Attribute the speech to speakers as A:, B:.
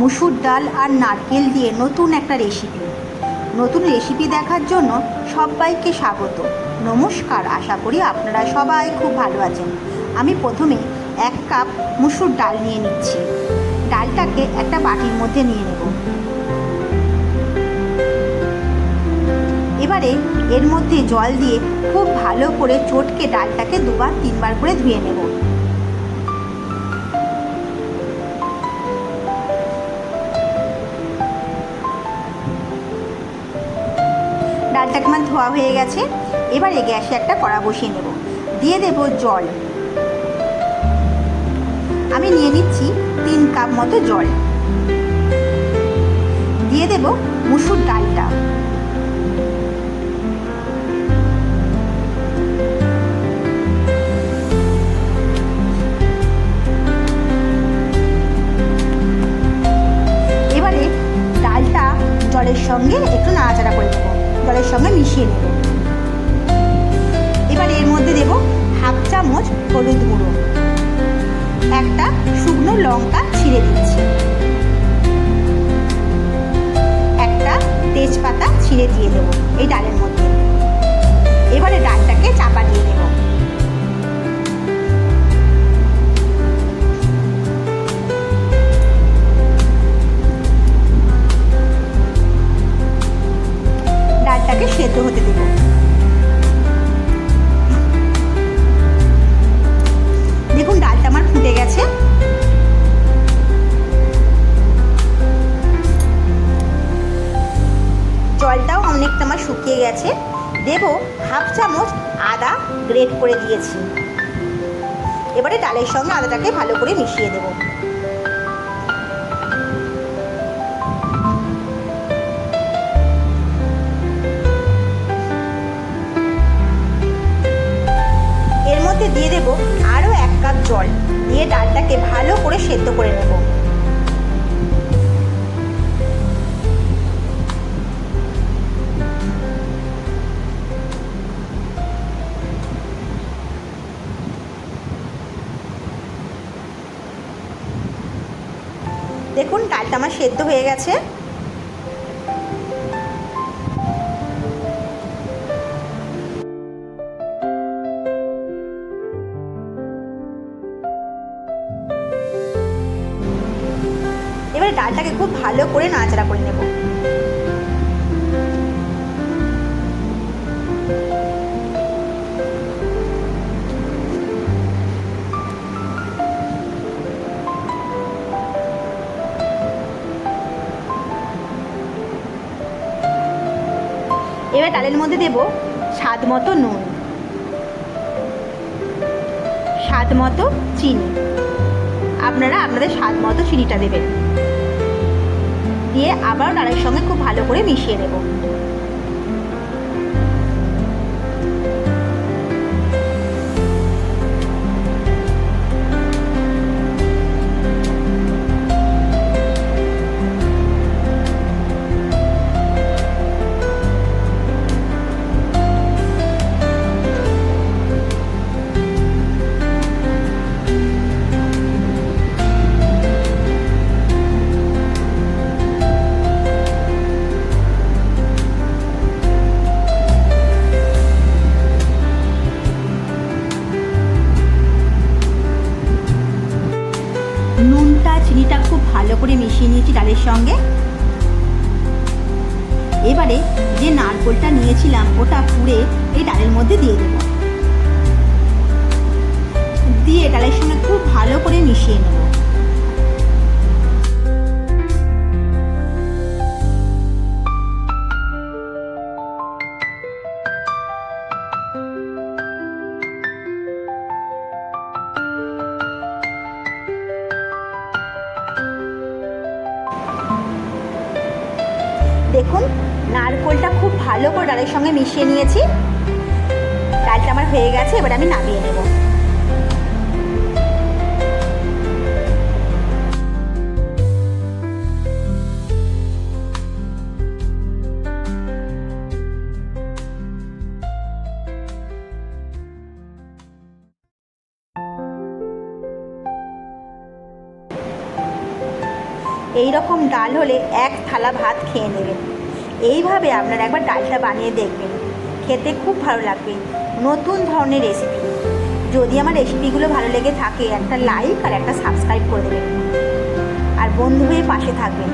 A: মুসুর ডাল আর নারকেল দিয়ে নতুন একটা রেসিপি নতুন রেসিপি দেখার জন্য সবাইকে স্বাগত। নমস্কার, আশা করি আপনারা সবাই খুব ভালো আছেন। আমি প্রথমে এক কাপ মুসুর ডাল নিয়ে নিচ্ছি। ডালটাকে একটা বাটির মধ্যে নিয়ে নেব। এবারে এর মধ্যে জল দিয়ে খুব ভালো করে চটকে ডালটাকে দুবার, তিনবার করে ধুয়ে নেব। ডালটাকে আমার ধোয়া হয়ে গেছে, এবারে গ্যাসে একটা কড়া বসিয়ে নেব। দিয়ে দেব জল। আমি নিয়ে নিচ্ছি তিন কাপ মতো জল। দিয়ে দেব মুসুর ডালটা। এবারে ডালটা জলের সঙ্গে একটু নাড়াচাড়া সময় সঙ্গে মিশিয়ে নেব। এবার এর মধ্যে দেব হাফ চামচ হলুদ গুঁড়ো। একটা শুকনো লঙ্কা ছিঁড়ে দিচ্ছি। একটা তেজপাতা ছিঁড়ে দিয়ে দেবো এই ডালের মধ্যে। দেব হাফ চামচ আদা গ্রেট করে দিয়েছি। এবারে ডালের সঙ্গে আদাটাকে ভালো করে মিশিয়ে দেবো। এর মধ্যে দিয়ে দেব আরও এক কাপ জল। দেখুন ডালটা আমার সেদ্ধ হয়ে গেছে। এবারে ডালটাকে খুব ভালো করে নাড়াচাড়া করে নেব। এবার ডালের মধ্যে দেব স্বাদ মতো নুন। স্বাদ মতো চিনি। আপনারা আপনাদের স্বাদ মতো চিনিটা দেবেন। দিয়ে আবার ডালের সঙ্গে খুব ভালো করে মিশিয়ে নেব। ভালো করে মিশিয়ে নিয়েছি ডালের সঙ্গে। এবারে যে নারকোলটা নিয়েছিলাম, ওটা পুড়ে এই ডালের মধ্যে দিয়ে দেব। দিয়ে ডালের সঙ্গে খুব ভালো করে মিশিয়ে নেব। দেখুন, নারকোলটা খুব ভালো করে ডালের সঙ্গে মিশিয়ে নিয়েছি। ডালটা আমার হয়ে গেছে, এবার আমি নামিয়ে নেব। এই রকম ডাল হলে এক থালা ভাত খেয়ে নেবেন এইভাবে আপনারা একবার ডালটা বানিয়ে দেখবেন। খেতে খুব ভালো লাগবে। নতুন ধরনের রেসিপি যদি আমার রেসিপিগুলো ভালো লেগে থাকে, একটা লাইক আর একটা সাবস্ক্রাইব করে দেবেন। আর বন্ধু হয়ে পাশে থাকবেন।